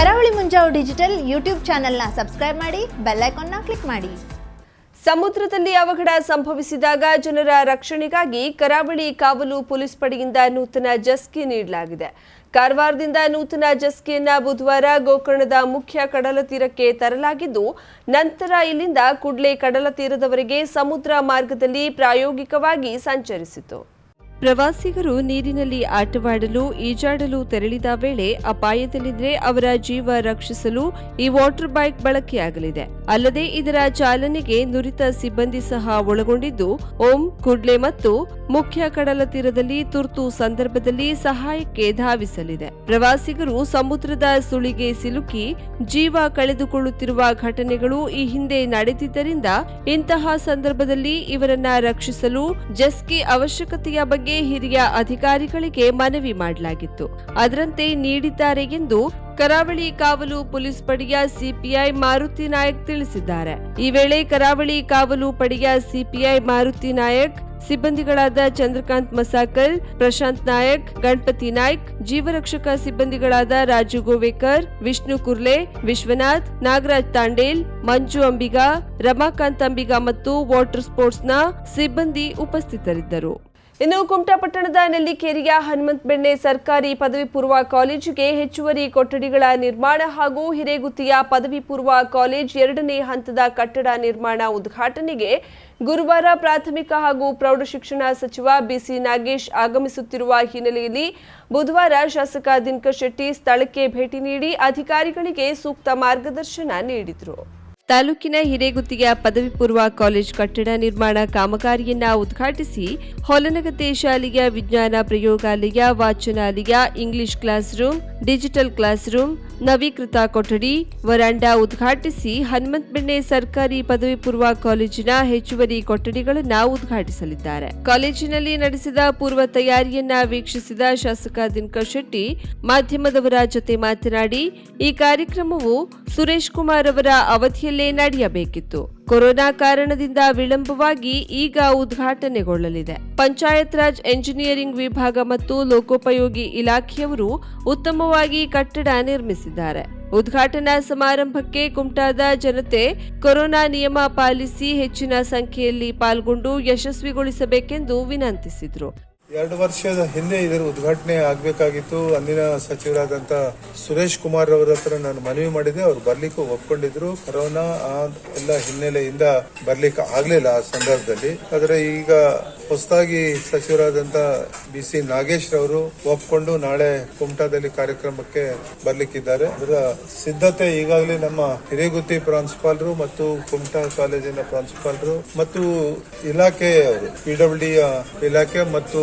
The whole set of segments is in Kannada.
ಕರಾವಳಿ ಮುಂಜಾವು ಡಿಜಿಟಲ್ ಯೂಟ್ಯೂಬ್ ಚಾನೆಲ್ನ ಸಬ್ಸ್ಕ್ರೈಬ್ ಮಾಡಿ, ಬೆಲ್ ಐಕಾನ್ನ ಕ್ಲಿಕ್ ಮಾಡಿ. ಸಮುದ್ರದಲ್ಲಿ ಅವಘಡ ಸಂಭವಿಸಿದಾಗ ಜನರ ರಕ್ಷಣೆಗಾಗಿ ಕರಾವಳಿ ಕಾವಲು ಪೊಲೀಸ್ ಪಡೆಯಿಂದ ನೂತನ ಜಸ್ಕಿ ನೀಡಲಾಗಿದೆ. ಕಾರವಾರದಿಂದ ನೂತನ ಜಸ್ಕಿಯನ್ನು ಬುಧವಾರ ಗೋಕರ್ಣದ ಮುಖ್ಯ ಕಡಲ ತೀರಕ್ಕೆ ತರಲಾಗಿದ್ದು, ನಂತರ ಇಲ್ಲಿಂದ ಕುಡ್ಲೆ ಕಡಲ ತೀರದವರೆಗೆ ಸಮುದ್ರ ಮಾರ್ಗದಲ್ಲಿ ಪ್ರಾಯೋಗಿಕವಾಗಿ ಸಂಚರಿಸಿತು. ಪ್ರವಾಸಿಗರು ನೀರಿನಲ್ಲಿ ಆಟವಾಡಲು, ಈಜಾಡಲು ತೆರಳಿದ ವೇಳೆ ಅಪಾಯದಲ್ಲಿದ್ದರೆ ಅವರ ಜೀವ ರಕ್ಷಿಸಲು ಈ ವಾಟರ್ ಬೈಕ್ ಬಳಕೆಯಾಗಲಿದೆ. ಅಲ್ಲದೆ ಇದರ ಚಾಲನೆಗೆ ನುರಿತ ಸಿಬ್ಬಂದಿ ಸಹ ಒಳಗೊಂಡಿದ್ದು, ಓಂ, ಕುಡ್ಲೆ ಮತ್ತು ಮುಖ್ಯ ಕಡಲ ತೀರದಲ್ಲಿ ತುರ್ತು ಸಂದರ್ಭದಲ್ಲಿ ಸಹಾಯಕ್ಕೆ ಧಾವಿಸಲಿದೆ. ಪ್ರವಾಸಿಗರು ಸಮುದ್ರದ ಸುಳಿಗೆ ಸಿಲುಕಿ ಜೀವ ಕಳೆದುಕೊಳ್ಳುತ್ತಿರುವ ಘಟನೆಗಳು ಈ ಹಿಂದೆ ನಡೆದಿದ್ದರಿಂದ ಇಂತಹ ಸಂದರ್ಭದಲ್ಲಿ ಇವರನ್ನ ರಕ್ಷಿಸಲು ಜಸ್ಕಿ ಅವಶ್ಯಕತೆಯ ಬಗ್ಗೆ ಹಿರಿಯ ಅಧಿಕಾರಿಗಳಿಗೆ ಮನವಿ ಮಾಡಲಾಗಿತ್ತು. ಅದರಂತೆ ನೀಡಿದ್ದಾರೆ ಎಂದು ಕರಾವಳಿ ಕಾವಲು ಪೊಲೀಸ್ ಪಡೆಯ ಸಿಪಿಐ ಮಾರುತಿ ನಾಯಕ್ ತಿಳಿಸಿದ್ದಾರೆ. ಈ ವೇಳೆ ಕರಾವಳಿ ಕಾವಲು ಪಡೆಯ ಸಿಪಿಐ ಮಾರುತಿ ನಾಯಕ್, ಸಿಬ್ಬಂದಿಗಳಾದ ಚಂದ್ರಕಾಂತ್ ಮಸಾಕಲ್ ಪ್ರಶಾಂತ್ ನಾಯಕ್, ಗಣಪತಿ ನಾಯ್ಕ್, ಜೀವರಕ್ಷಕ ಸಿಬ್ಬಂದಿಗಳಾದ ರಾಜು ಗೋವೇಕರ್, ವಿಷ್ಣು ಕುರ್ಲೆ, ವಿಶ್ವನಾಥ್, ನಾಗರಾಜ್ ತಾಂಡೇಲ್, ಮಂಜು ಅಂಬಿಗಾ, ರಮಾಕಾಂತ್ ಅಂಬಿಗಾ ಮತ್ತು ವಾಟರ್ ಸ್ಪೋರ್ಟ್ಸ್ನ ಸಿಬ್ಬಂದಿ ಉಪಸ್ಥಿತರಿದ್ದರು. ಇನ್ನು ಕುಮಟಾ ಪಟ್ಟಣದ ನೆಲ್ಲಿಕೇರಿಯ ಹನುಮಂತ ಬೆಣ್ಣೆ ಸರ್ಕಾರಿ ಪದವಿ ಪೂರ್ವ ಕಾಲೇಜಿಗೆ ಹೆಚ್ಚುವರಿ ಕೊಠಡಿಗಳ ನಿರ್ಮಾಣ ಹಾಗೂ ಹಿರೇಗುತ್ತಿಯ ಪದವಿ ಪೂರ್ವ ಕಾಲೇಜ್ ಎರಡನೇ ಹಂತದ ಕಟ್ಟಡ ನಿರ್ಮಾಣ ಉದ್ಘಾಟನೆಗೆ ಗುರುವಾರ ಪ್ರಾಥಮಿಕ ಹಾಗೂ ಪ್ರೌಢಶಿಕ್ಷಣ ಸಚಿವ ಬಿಸಿ ನಾಗೇಶ್ ಆಗಮಿಸುತ್ತಿರುವ ಹಿನ್ನೆಲೆಯಲ್ಲಿ ಬುಧವಾರ ಶಾಸಕ ದಿನಕರ್ ಶೆಟ್ಟಿ ಸ್ಥಳಕ್ಕೆ ಭೇಟಿ ನೀಡಿ ಅಧಿಕಾರಿಗಳಿಗೆ ಸೂಕ್ತ ಮಾರ್ಗದರ್ಶನ ನೀಡಿದರು. ತಾಲೂಕಿನ ಹಿರೇಗುತ್ತಿಗೆ ಪದವಿ ಪೂರ್ವ ಕಾಲೇಜ್ ಕಟ್ಟಡ ನಿರ್ಮಾಣ ಕಾಮಗಾರಿಯನ್ನ ಉದ್ಘಾಟಿಸಿ ಹೊಲನಗದ್ದೆ ಶಾಲೆಯ ವಿಜ್ಞಾನ ಪ್ರಯೋಗಾಲಯ, ವಾಚನಾಲಯ, English class room digital class room ನವೀಕೃತ ಕೊಠಡಿ, ವರಾಂಡಾ ಉದ್ಘಾಟಿಸಿ ಹನುಮಂತಬೆಣ್ಣೆ ಸರ್ಕಾರಿ ಪದವಿ ಪೂರ್ವ ಕಾಲೇಜಿನ ಹೆಚ್ಚುವರಿ ಕೊಠಡಿಗಳನ್ನು ಉದ್ಘಾಟಿಸಲಿದ್ದಾರೆ. ಕಾಲೇಜಿನಲ್ಲಿ ನಡೆಸಿದ ಪೂರ್ವ ತಯಾರಿಯನ್ನ ವೀಕ್ಷಿಸಿದ ಶಾಸಕ ದಿನಕರ್ ಶೆಟ್ಟಿ, ಮಾಧ್ಯಮದವರ ಜೊತೆ ಮಾತನಾಡಿ, ಈ ಕಾರ್ಯಕ್ರಮವು ಸುರೇಶ್ ಕುಮಾರ್ ಅವರ ಅವಧಿಯಲ್ಲೇ ನಡೆಯಬೇಕಿತ್ತು. ಕೊರೋನಾ ಕಾರಣದಿಂದ ವಿಳಂಬವಾಗಿ ಈಗ ಉದ್ಘಾಟನೆಗೊಳ್ಳಲಿದೆ. ಪಂಚಾಯತ್ ರಾಜ್ ಎಂಜಿನಿಯರಿಂಗ್ ವಿಭಾಗ ಮತ್ತು ಲೋಕೋಪಯೋಗಿ ಇಲಾಖೆಯವರು ಉತ್ತಮವಾಗಿ ಕಟ್ಟಡ ನಿರ್ಮಿಸಿದ್ದಾರೆ. ಉದ್ಘಾಟನಾ ಸಮಾರಂಭಕ್ಕೆ ಕುಮಟಾದ ಜನತೆ ಕೊರೋನಾ ನಿಯಮ ಪಾಲಿಸಿ ಹೆಚ್ಚಿನ ಸಂಖ್ಯೆಯಲ್ಲಿ ಪಾಲ್ಗೊಂಡು ಯಶಸ್ವಿಗೊಳಿಸಬೇಕೆಂದು ವಿನಂತಿಸಿದರು. ಎರಡು ವರ್ಷದ ಹಿಂದೆ ಇದರ ಉದ್ಘಾಟನೆ ಆಗಬೇಕಾಗಿತ್ತು. ಅಂದಿನ ಸಚಿವರಾದಂಥ ಸುರೇಶ್ ಕುಮಾರ್ ಅವರ ಹತ್ರ ನಾನು ಮನವಿ ಮಾಡಿದೆ ಅವರು ಬರ್ಲಿಕ್ಕೆ ಒಪ್ಕೊಂಡಿದ್ರು. ಕೊರೋನಾ ಆ ಎಲ್ಲ ಹಿನ್ನೆಲೆಯಿಂದ ಬರ್ಲಿಕ್ಕೆ ಆಗ್ಲಿಲ್ಲ ಆ ಸಂದರ್ಭದಲ್ಲಿ. ಆದರೆ ಈಗ ಹೊಸದಾಗಿ ಸಚಿವರಾದಂಥ ಬಿ ಸಿ ನಾಗೇಶ್ ರವರು ಒಪ್ಕೊಂಡು ನಾಳೆ ಕುಮಟಾದಲ್ಲಿ ಕಾರ್ಯಕ್ರಮಕ್ಕೆ ಬರ್ಲಿಕ್ಕಿದ್ದಾರೆ. ಅದರ ಸಿದ್ಧತೆ ಈಗಾಗಲೇ ನಮ್ಮ ಹಿರೇಗುತ್ತಿ ಪ್ರಾಂಶುಪಾಲರು ಮತ್ತು ಕುಮಟಾ ಕಾಲೇಜಿನ ಪ್ರಾಂಶುಪಾಲರು ಮತ್ತು ಇಲಾಖೆಯವರು ಪಿಡಬ್ಲ್ಯೂ ಇಲಾಖೆ ಮತ್ತು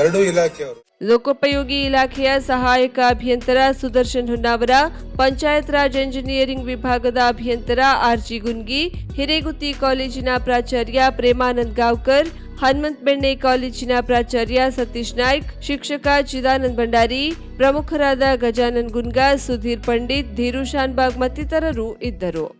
ಎರಡೂ ಇಲಾಖೆಯವರು ಲೋಕೋಪಯೋಗಿ ಇಲಾಖೆಯ ಸಹಾಯಕ ಅಭಿಯಂತರ ಸುದರ್ಶನ್ ಹೊನ್ನಾವರ ಪಂಚಾಯತ್ ರಾಜ್ ಎಂಜಿನಿಯರಿಂಗ್ ವಿಭಾಗದ ಅಭಿಯಂತರ ಆರ್ಜಿ ಗುನ್ಗಿ, ಹಿರೇಗುತ್ತಿ ಕಾಲೇಜಿನ ಪ್ರಾಚಾರ್ಯ ಪ್ರೇಮಾನಂದ್ ಗಾವ್ಕರ್, ಹನುಮಂತ್ ಬೆಣ್ಣೆ ಕಾಲೇಜಿನ ಪ್ರಾಚಾರ್ಯ ಸತೀಶ್ ನಾಯ್ಕ್, ಶಿಕ್ಷಕ ಚಿದಾನಂದ್ ಭಂಡಾರಿ, ಪ್ರಮುಖರಾದ ಗಜಾನನ್ ಗುನ್ಗಾ, ಸುಧೀರ್ ಪಂಡಿತ್ ಧೀರು ಶಾನ್ಬಾಗ್ ಮತ್ತಿತರರು ಇದ್ದರು.